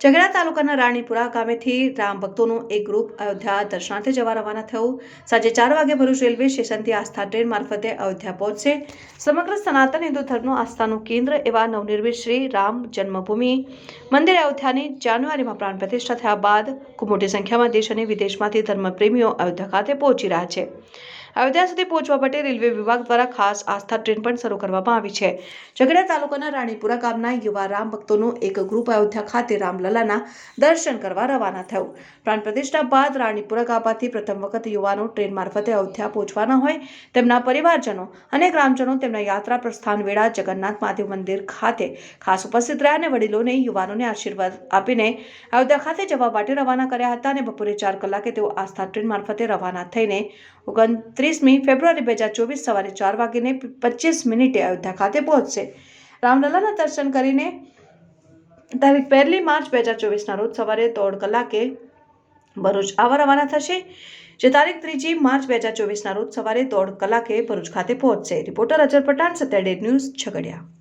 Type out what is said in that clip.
ઝઘડા તાલુકાના રાણીપુરા ગામેથી રામ ભક્તોનું એક ગ્રુપ અયોધ્યા દર્શનાર્થે જવા રવાના થયું. સાંજે ચાર વાગે ભરૂચ રેલવે સ્ટેશનથી આસ્થા ટ્રેન મારફતે અયોધ્યા પહોંચશે. સમગ્ર સનાતન હિન્દુ ધર્મનું આસ્થાનું કેન્દ્ર એવા નવનિર્મિત શ્રી રામ જન્મભૂમિ. મંદિર અયોધ્યાની જાન્યુઆરીમાં પ્રાણ પ્રતિષ્ઠા થયા બાદ ખૂબ મોટી સંખ્યામાં દેશ અને વિદેશમાંથી ધર્મપ્રેમીઓ અયોધ્યા ખાતે પહોંચી રહ્યા છે. અયોધ્યા સુધી પહોંચવા માટે રેલવે વિભાગ દ્વારા ખાસ આસ્થા ટ્રેન પણ શરૂ કરવામાં આવી છે. ઝઘડા તાલુકાના રાણીપુરા ગામના યુવા રામ ભક્તોનું એક ગ્રુપ અયોધ્યા ખાતે રામલલાના દર્શન કરવા રવાના થયું. પ્રાણ પ્રતિષ્ઠા બાદ રાણીપુરા ગામમાંથી પ્રથમ વખત યુવાનો ટ્રેન મારફતે અયોધ્યા પહોંચવાના હોય તેમના પરિવારજનો અને ગ્રામજનો તેમના યાત્રા પ્રસ્થાન વેળા જગન્નાથ મહાદેવ મંદિર ખાતે ખાસ ઉપસ્થિત રહ્યા અને વડીલોને, યુવાનોને આશીર્વાદ આપીને અયોધ્યા ખાતે જવા માટે રવાના કર્યા હતા અને બપોરે ચાર કલાકે તેઓ આસ્થા ટ્રેન મારફતે રવાના થઈને ઓગણત્રીસમી ફેબ્રુઆરી બે હજાર ચોવીસ સવારે ચાર વાગીને પચીસ મિનિટે અયોધ્યા ખાતે પહોંચશે. રામલલાના દર્શન કરીને તારીખ પહેલી માર્ચ બે હજાર ચોવીસના રોજ સવારે દોઢ કલાકે ભરૂચ આવવા રવાના થશે, જે તારીખ ત્રીજી માર્ચ બે હજાર ચોવીસના રોજ સવારે દોઢ કલાકે ભરૂચ ખાતે પહોંચશે. Reporter Azar Pathan Satya day news Jhagadia